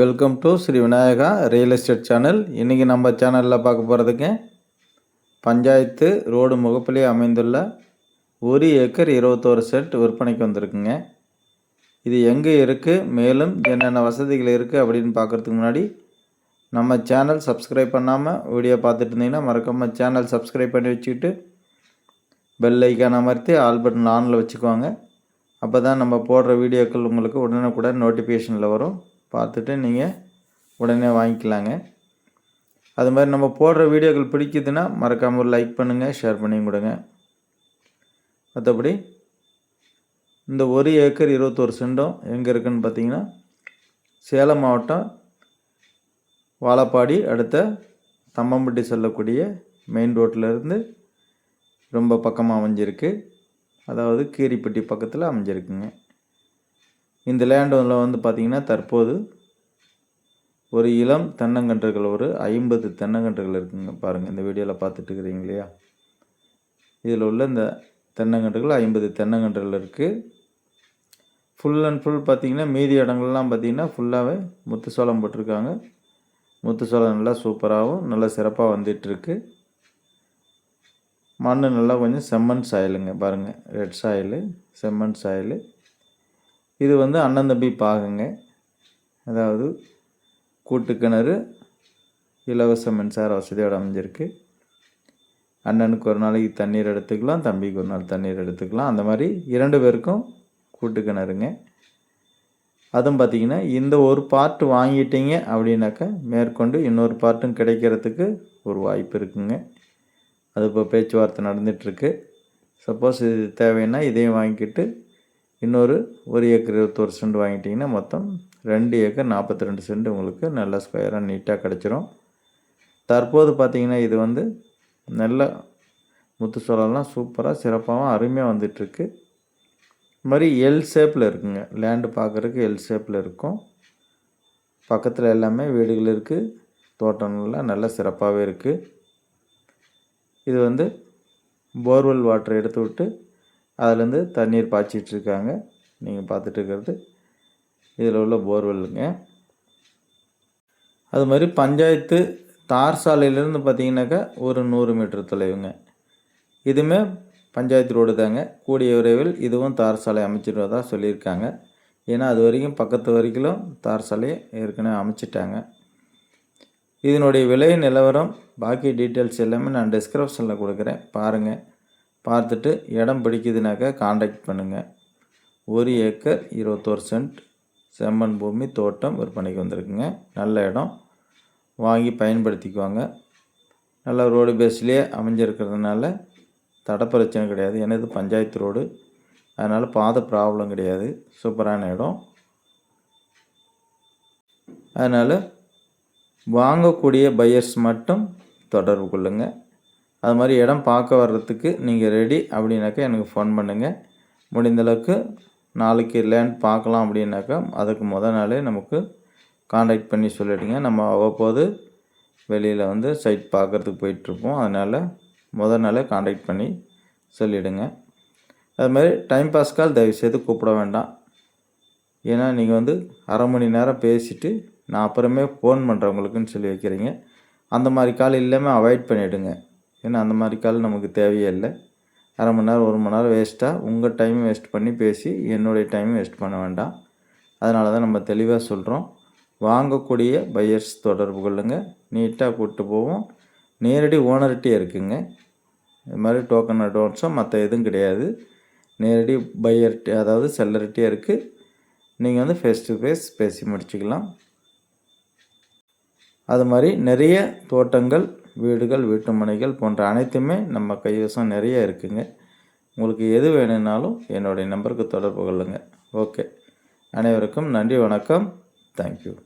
Welcome to Sri Vinayaka real estate channel இன்றைக்கி நம்ம சேனலில் பார்க்க போகிறதுக்கு பஞ்சாயத்து ரோடு முகப்பிலே அமைந்துள்ள ஒரு ஏக்கர் இருபத்தோரு செட் விற்பனைக்கு வந்திருக்குங்க. இது எங்கே இருக்குது மேலும் என்னென்ன வசதிகள் இருக்குது அப்படின்னு பார்க்குறதுக்கு முன்னாடி நம்ம சேனல் சப்ஸ்கிரைப் பண்ணாமல் வீடியோ பார்த்துட்டு இருந்தீங்கன்னா மறக்காமல் சேனல் சப்ஸ்கிரைப் பண்ணி வச்சுக்கிட்டு பெல் ஐக்கான அமர்த்தி ஆல் பட்டன் ஆனில் வச்சுக்குவாங்க. அப்போ தான் நம்ம போடுற வீடியோக்கள் உங்களுக்கு உடனுக்குடன் நோட்டிஃபிகேஷனில் வரும். பார்த்துட்டு நீங்கள் உடனே வாங்கிக்கலாங்க. அது மாதிரி நம்ம போடுற வீடியோக்கள் பிடிக்குதுன்னா மறக்காமல் ஒரு லைக் பண்ணுங்கள் ஷேர் பண்ணி கொடுங்க. மற்றபடி இந்த ஒரு ஏக்கர் இருபத்தோரு சென்டம் எங்கே இருக்குதுன்னு பார்த்தீங்கன்னா சேலம் மாவட்டம் வாழப்பாடி அடுத்த தம்மம்பட்டி செல்லக்கூடிய மெயின் ரோட்டில் ரொம்ப பக்கமாக அமைஞ்சிருக்கு. அதாவது கீரிப்பட்டி பக்கத்தில் அமைஞ்சிருக்குங்க. இந்த லேண்டில் வந்து பார்த்திங்கன்னா தற்போது ஒரு இளம் தென்னங்கன்றுகள் ஒரு ஐம்பது தென்னங்கன்றுகள் இருக்குங்க பாருங்கள் இந்த வீடியோவில் பார்த்துட்டு இருக்கிறீங்க இல்லையா? இதில் உள்ள இந்த தென்னங்கன்றுகள் ஐம்பது தென்னங்கன்றுகள் இருக்குது ஃபுல் அண்ட் ஃபுல் பார்த்திங்கன்னா மீதி இடங்கள்லாம் பார்த்திங்கன்னா ஃபுல்லாகவே முத்து சோளம் போட்டிருக்காங்க. முத்து சோளம் நல்லா சூப்பராகவும் நல்லா சிறப்பாக வந்துட்டுருக்கு. மண் நல்லா கொஞ்சம் செம்மண் சாயலுங்க பாருங்கள் ரெட் சாயிலு செம்மண் சாயிலு இது வந்து அண்ணன் தம்பி பாகுங்க. அதாவது கூட்டு கிணறு இலவச மின்சார வசதியோடு அமைஞ்சிருக்கு. அண்ணனுக்கு ஒரு நாளைக்கு தண்ணீர் எடுத்துக்கலாம் தம்பிக்கு ஒரு நாள் தண்ணீர் எடுத்துக்கலாம். அந்த மாதிரி இரண்டு பேருக்கும் கூட்டு கிணறுங்க அதுவும் பார்த்திங்கன்னா இந்த ஒரு பார்ட்டு வாங்கிட்டீங்க அப்படின்னாக்கா மேற்கொண்டு இன்னொரு பார்ட்டும் கிடைக்கிறதுக்கு ஒரு வாய்ப்பு இருக்குங்க. அது இப்போ பேச்சுவார்த்தை நடந்துகிட்ருக்கு சப்போஸ் இது தேவைன்னா இதையும் வாங்கிக்கிட்டு இன்னொரு ஒரு ஏக்கர் இருபத்தோரு சென்ட் வாங்கிட்டிங்கன்னா மொத்தம் ரெண்டு ஏக்கர் நாற்பத்தி ரெண்டு சென்ட் உங்களுக்கு நல்ல ஸ்கொயராக நீட்டாக கிடச்சிரும். தற்போது பார்த்திங்கன்னா இது வந்து நல்ல முத்து சோளம்லாம் சூப்பராக சிறப்பாகவும் அருமையாக வந்துட்டுருக்கு. இது மாதிரி எல் ஷேப்பில் இருக்குங்க. லேண்டு பார்க்குறதுக்கு எல் ஷேப்பில் இருக்கும். பக்கத்தில் எல்லாமே வீடுகள் இருக்குது தோட்டங்கள்லாம் நல்ல சிறப்பாகவே இருக்குது இது வந்து போர்வெல் வாட்டர் எடுத்து விட்டு அதுலேருந்து தண்ணீர் பாய்ச்சிட்ருக்காங்க. நீங்கள் பார்த்துட்டு இருக்கிறது இதில் உள்ள போர்வெல்லுங்க. அது மாதிரி பஞ்சாயத்து தார் சாலையிலேருந்து பார்த்தீங்கன்னாக்கா ஒரு நூறு மீட்டர் தொலைவுங்க. இதுவுமே பஞ்சாயத்து ரோடு தாங்க. கூடிய விரைவில் இதுவும் தார் சாலை அமைச்சிடுவதா சொல்லியிருக்காங்க. ஏன்னா அது வரைக்கும் பக்கத்து வரைக்கும் தார் சாலையை ஏற்கனவே அமைச்சிட்டாங்க. இதனுடைய விலை நிலவரம் பாக்கி டீட்டெயில்ஸ் எல்லாமே நான் டிஸ்கிரிப்ஷனில் கொடுக்குறேன். பாருங்கள் பார்த்துட்டு இடம் பிடிக்குதுனாக்கா காண்டாக்ட் பண்ணுங்கள் ஒரு ஏக்கர் இருபத்தோரு சென்ட் செம்மண் பூமி தோட்டம் விற்பனைக்கு வந்திருக்குங்க. நல்ல இடம். வாங்கி பயன்படுத்திக்குவாங்க. நல்ல ரோடு பேஸ்லேயே அமைஞ்சிருக்கிறதுனால தட பிரச்சனை கிடையாது. ஏன்னா இது பஞ்சாயத்து ரோடு அதனால் பாத ப்ராப்ளம் கிடையாது. சூப்பரான இடம். அதனால் வாங்கக்கூடிய பையர்ஸ் மட்டும் தொடர்பு கொள்ளுங்கள் அது மாதிரி இடம் பார்க்க வர்றதுக்கு நீங்கள் ரெடி அப்படின்னாக்கா எனக்கு ஃபோன் பண்ணுங்கள் முடிந்தளவுக்கு நாளைக்கு லேண்ட் பார்க்கலாம் அப்படின்னாக்கா அதுக்கு முத நாளே நமக்கு காண்டாக்ட் பண்ணி சொல்லிவிடுங்க நம்ம அவ்வப்போது வெளியில் வந்து சைட் பார்க்குறதுக்கு போயிட்டுருப்போம். அதனால் முத நாளே காண்டாக்ட் பண்ணி சொல்லிவிடுங்க அது மாதிரி டைம் பாஸ் கால் தயவுசெய்து கூப்பிட வேண்டாம். ஏன்னா நீங்கள் வந்து அரை மணி நேரம் பேசிவிட்டு நான் அப்புறமே ஃபோன் பண்ணுறவங்களுக்குன்னு சொல்லி வைக்கிறீங்க. அந்த மாதிரி கால் இல்லாமல் அவாய்ட் பண்ணிவிடுங்க ஏன்னா அந்த மாதிரி கால் நமக்கு தேவையே இல்லை. அரை மணி நேரம் ஒரு மணி நேரம் வேஸ்ட்டாக உங்கள் டைம் வேஸ்ட் பண்ணி பேசி என்னுடைய டைம் வேஸ்ட் பண்ண வேண்டாம். அதனால தான் நம்ம தெளிவாக சொல்கிறோம் வாங்கக்கூடிய பையர்ஸ் தொடர்பு கொள்ளுங்கள் நீட்டாக கூப்பிட்டு போவோம். நேரடி ஓனர்கிட்டே இருக்குங்க. இது மாதிரி டோக்கன் அட்வான்ஸும் மற்ற எதுவும் கிடையாது. நேரடி பையர்கிட்ட அதாவது செல்லர்கிட்டே இருக்குது நீங்கள் வந்து ஃபேஸ் டு ஃபேஸ் பேசி முடிச்சுக்கலாம். அது மாதிரி நிறைய தோட்டங்கள் வீடுகள் வீட்டு மனைகள் போன்ற அனைத்துமே நம்ம கைவசம் நிறைய இருக்குங்க. உங்களுக்கு எது வேணும்னாலும் என்னுடைய நம்பருக்கு தொடர்பு கொள்ளுங்கள் ஓகே. அனைவருக்கும் நன்றி வணக்கம். தேங்க்யூ